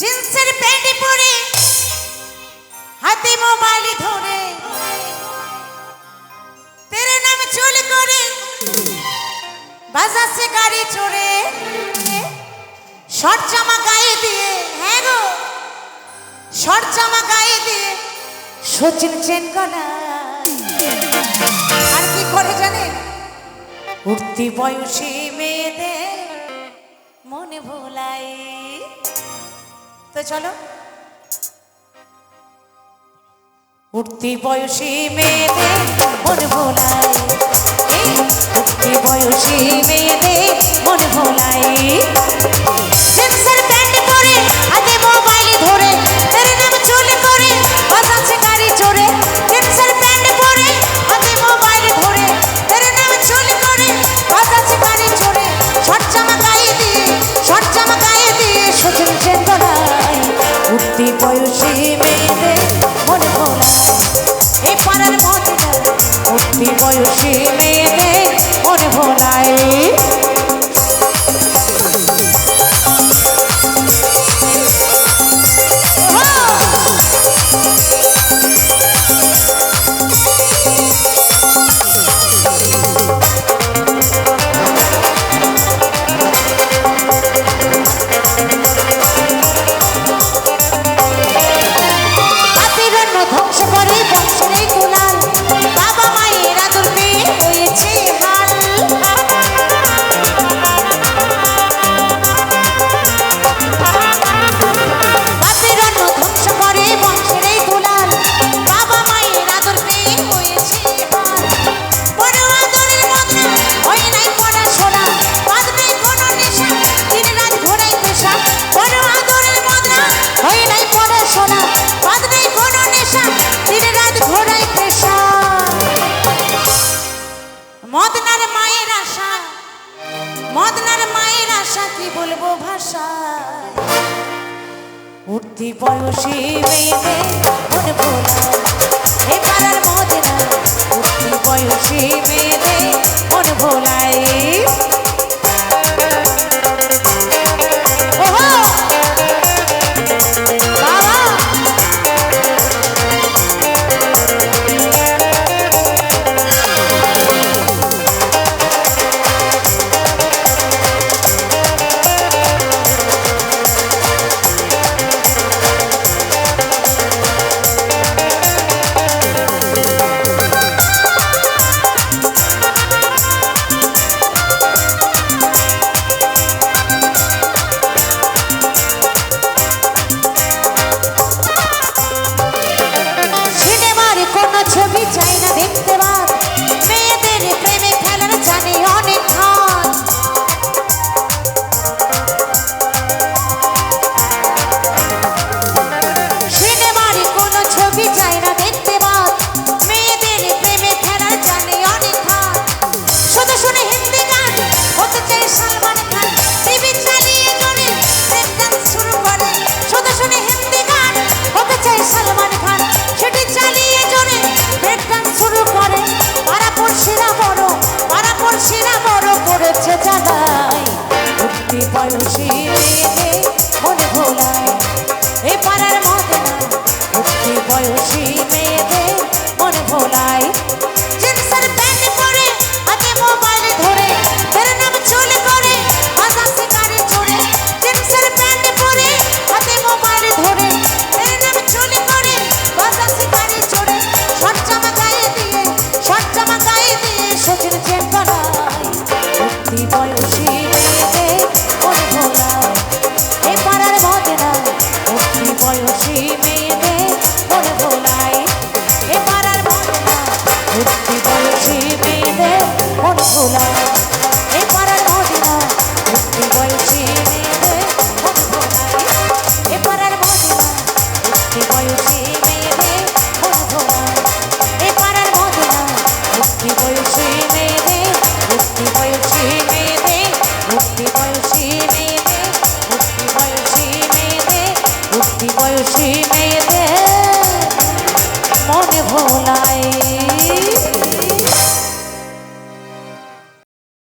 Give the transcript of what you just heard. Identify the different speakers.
Speaker 1: জিন্সের প্যান্ট পরে, হাতে মোবাইল ধরে। তেরে নাম চুল করে, বাজাচ্ছে গাড়ি চড়ে। শর্ট জামা গায়ে দিয়ে হ্যাঁ গো, শর্ট জামা গায়ে দিয়ে সচিন চেন কলা আর কি করে জানে? উঠতি বয়সী মেয়েদের মনে ভোলায়। তো চলো। উঠতি বয়সী মেয়েদের মন ভোলাই উঠতি বয়সী মেয়েদের মন ভোলাই বয়সী মেয়ে মদনার মায়ের আশা মদনার মায়ের আশা কি বলব ভাষা উঠতি বয়সে ছবি চাই না দেখতে পাচ্ছ শিল্পী পয়সী মনে ভোলায় এ পাড়ার মদনা বয়সী মেয়ে। বয়সী মেয়েদের মনে ভোলায়।